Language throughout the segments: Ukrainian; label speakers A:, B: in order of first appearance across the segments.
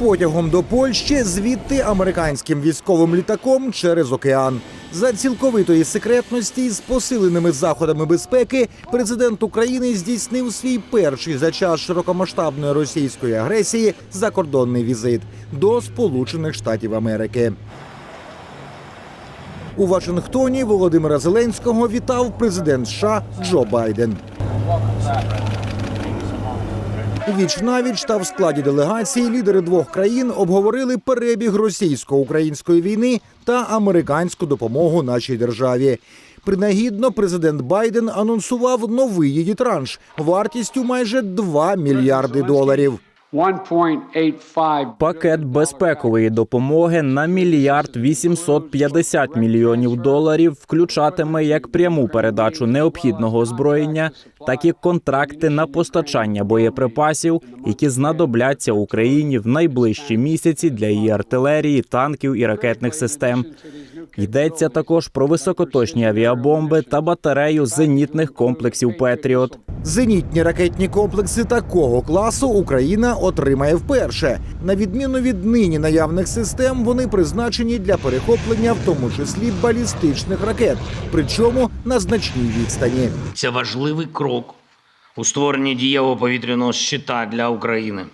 A: потягом до Польщі, звідти американським військовим літаком через океан. За цілковитої секретності з посиленими заходами безпеки президент України здійснив свій перший за час широкомасштабної російської агресії закордонний візит до Сполучених Штатів Америки. У Вашингтоні Володимира Зеленського вітав президент США Джо Байден. Віч навіч та в складі делегації лідери двох країн обговорили перебіг російсько-української війни та американську допомогу нашій державі. Принагідно президент Байден анонсував новий її транш вартістю майже 2 мільярди доларів.
B: 1.85
C: Пакет безпекової допомоги на мільярд 850 мільйонів доларів включатиме як пряму передачу необхідного озброєння, так і контракти на постачання боєприпасів, які знадобляться Україні в найближчі місяці для її артилерії, танків і ракетних систем. Йдеться також про високоточні авіабомби та батарею зенітних комплексів Петріот.
A: Зенітні ракетні комплекси такого класу Україна отримає вперше. На відміну від нині наявних систем, вони призначені для перехоплення, в тому числі балістичних ракет, причому на значній відстані.
D: Це важливий крок у створенні дієвого повітряного щита для України.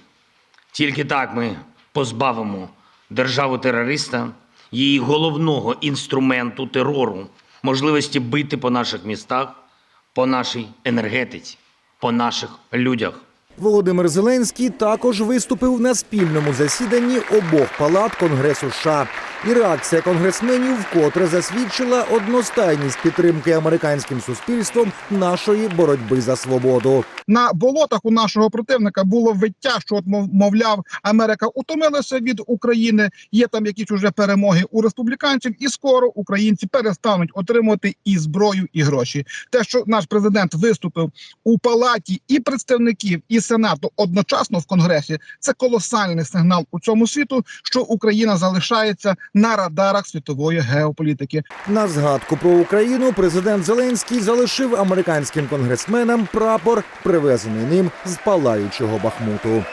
D: Тільки так ми позбавимо державу терориста її головного інструменту терору, можливості бити по наших містах, по нашій енергетиці, по наших людях.
A: Володимир Зеленський також виступив на спільному засіданні обох палат Конгресу США. І реакція конгресменів вкотре засвідчила одностайність підтримки американським суспільством нашої боротьби за свободу.
E: на болотах у нашого противника було виття, що от мов- мовляв, Америка утомилася від України. Є там якісь уже перемоги у республіканців, і скоро українці перестануть отримувати і зброю, і гроші. Те, що наш президент виступив у палаті і представників, і сенату одночасно в конгресі, це колосальний сигнал у цьому світу, що Україна залишається на радарах світової геополітики.
A: На згадку про Україну президент Зеленський залишив американським конгресменам прапор, привезений ним з палаючого Бахмуту.